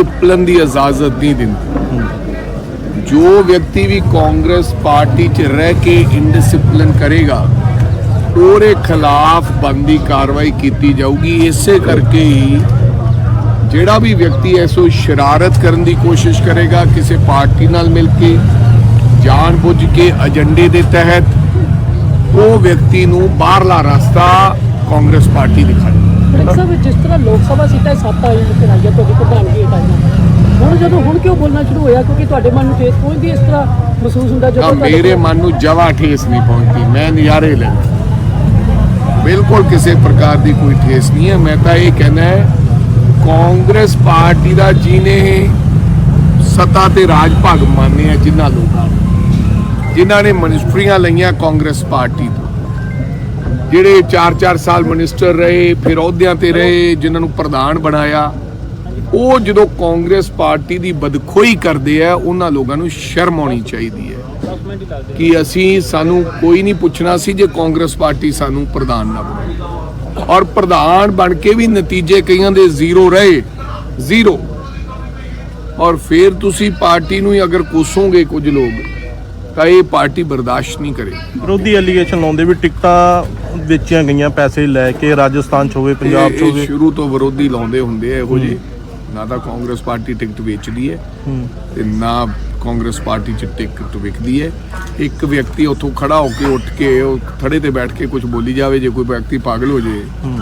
Indiscipline ਦੀ ਇਜਾਜ਼ਤ ਨਹੀਂ ਦਿੰਦੀ। ਜੋ ਵਿਅਕਤੀ ਵੀ ਕਾਂਗਰਸ ਪਾਰਟੀ 'ਚ ਰਹਿ ਕੇ ਇਨਡਿਸਪਲਿਨ ਕਰੇਗਾ, ਉਹਦੇ ਖਿਲਾਫ ਬੰਦੀ ਕਾਰਵਾਈ ਕੀਤੀ ਜਾਊਗੀ। ਇਸੇ ਕਰਕੇ ਹੀ ਜਿਹੜਾ ਵੀ ਵਿਅਕਤੀ ਐਸੋ ਸ਼ਰਾਰਤ ਕਰਨ ਦੀ ਕੋਸ਼ਿਸ਼ ਕਰੇਗਾ, ਕਿਸੇ ਪਾਰਟੀ ਨਾਲ ਮਿਲ ਕੇ, ਜਾਣਬੁੱਝ ਕੇ ਏਜੰਡੇ ਦੇ ਤਹਿਤ ਉਹ ਵਿਅਕਤੀ ਨੂੰ ਬਾਹਰਲਾ ਰਸਤਾ ਕਾਂਗਰਸ ਪਾਰਟੀ ਦਿਖਾਏ ਡਾਕਟਰ ਸਾਹਿਬ ਜਿਸ ਤਰ੍ਹਾਂ ਲੋਕ ਸਭਾ ਸੀਟਾਂ ਸੱਤ ਆਈ ਤੇ ਆਈਆਂ ਤੁਹਾਡੀ ਪ੍ਰਧਾਨਗੀ ਹਟਾਈਆਂ ਹੁਣ ਜਦੋਂ ਹੁਣ ਕਿਉਂ ਬੋਲਣਾ ਸ਼ੁਰੂ ਹੋਇਆ? ਕਿਉਂਕਿ ਤੁਹਾਡੇ ਮਨ ਨੂੰ ਠੇਸ ਪਹੁੰਚਦੀ ਇਸ ਤਰ੍ਹਾਂ ਮਹਿਸੂਸ ਹੁੰਦਾ ਤਾਂ ਜਦੋਂ ਤੁਹਾਡੇ ਮੇਰੇ ਮਨ ਨੂੰ ਜਵਾ ਠੇਸ ਨਹੀਂ ਪਹੁੰਚਦੀ ਮੈਂ ਨਜ਼ਾਰੇ ਲੈਂਦਾ। ਬਿਲਕੁਲ ਕਿਸੇ ਪ੍ਰਕਾਰ ਦੀ ਕੋਈ ਠੇਸ ਨਹੀਂ ਹੈ। ਮੈਂ ਤਾਂ ਇਹ ਕਹਿਣਾ ਹੈ ਕਾਂਗਰਸ ਪਾਰਟੀ ਦਾ ਜਿਹਨੇ ਸੱਤਾ ਤੇ ਰਾਜ ਭਾਗ ਮੰਨੇ ਆ ਜਿਨ੍ਹਾਂ ਲੋਕਾਂ ਨੇ ਜਿਨ੍ਹਾਂ ਨੇ ਮਨਿਸਟਰੀਆਂ ਲਈਆਂ ਕਾਂਗਰਸ ਪਾਰਟੀ ਤੋਂ। ਜਿਹੜੇ 4-4 ਸਾਲ ਮਿਨਿਸਟਰ ਰਹੇ, ਫਿਰ ਅਹੁਦਿਆਂ ਤੇ ਰਹੇ, ਜਿਨ੍ਹਾਂ ਨੂੰ ਪ੍ਰਧਾਨ ਬਣਾਇਆ, ਉਹ ਜਦੋਂ ਕਾਂਗਰਸ ਪਾਰਟੀ ਦੀ ਬਦਖੋਈ ਕਰਦੇ ਆ, ਉਹਨਾਂ ਲੋਕਾਂ ਨੂੰ ਸ਼ਰਮ ਆਉਣੀ ਚਾਹੀਦੀ ਹੈ ਕਿ ਅਸੀਂ, ਸਾਨੂੰ ਕੋਈ ਨਹੀਂ ਪੁੱਛਣਾ ਸੀ ਜੇ ਕਾਂਗਰਸ ਪਾਰਟੀ ਸਾਨੂੰ ਪ੍ਰਧਾਨ ਨਾ ਬਣਾਏ ਔਰ ਪ੍ਰਧਾਨ ਬਣ ਕੇ ਵੀ ਨਤੀਜੇ ਕਈਆਂ ਦੇ ਜ਼ੀਰੋ ਰਹੇ, ਜ਼ੀਰੋ। ਔਰ ਫਿਰ ਤੁਸੀਂ ਪਾਰਟੀ ਨੂੰ ਹੀ ਅਗਰ ਕੋਸੋਗੇ ਕੁਝ ਲੋਕ ਤਾਂ ਇਹ ਪਾਰਟੀ ਬਰਦਾਸ਼ਤ ਨਹੀਂ ਕਰੇਗੀ ਵਿਰੋਧੀ ਐਲੀਗੇਸ਼ਨ ਲਾਉਂਦੇ ਵੀ ਟਿਕਟਾਂ ਵੇਚੀਆਂ ਗਈਆਂ ਪੈਸੇ ਲੈ ਕੇ ਰਾਜਸਥਾਨ ਚ ਹੋਵੇ ਪੰਜਾਬ ਚ ਇਹ- ਇਹ ਹੋਵੇ। ਸ਼ੁਰੂ ਤੋਂ ਵਿਰੋਧੀ ਲਾਉਂਦੇ ਹੁੰਦੇ ਆ ਇਹੋ ਜਿਹੇ। ਨਾ ਤਾਂ ਕਾਂਗਰਸ ਪਾਰਟੀ ਟਿਕਟ ਵੇਚਦੀ ਹੈ ਹੂੰ। ਤੇ ਨਾ ਕਾਂਗਰਸ ਪਾਰਟੀ ਚ ਟਿਕਟ ਵਿਕਦੀ ਹੈ। ਇੱਕ ਵਿਅਕਤੀ ਉੱਥੋਂ ਖੜਾ ਹੋ ਕੇ ਉੱਠ ਕੇ ਉਹ ਥੜੇ ਤੇ ਬੈਠ ਕੇ ਕੁਝ ਬੋਲੀ ਜਾਵੇ ਜੇ ਕੋਈ ਵਿਅਕਤੀ ਪਾਗਲ ਹੋ ਜੇ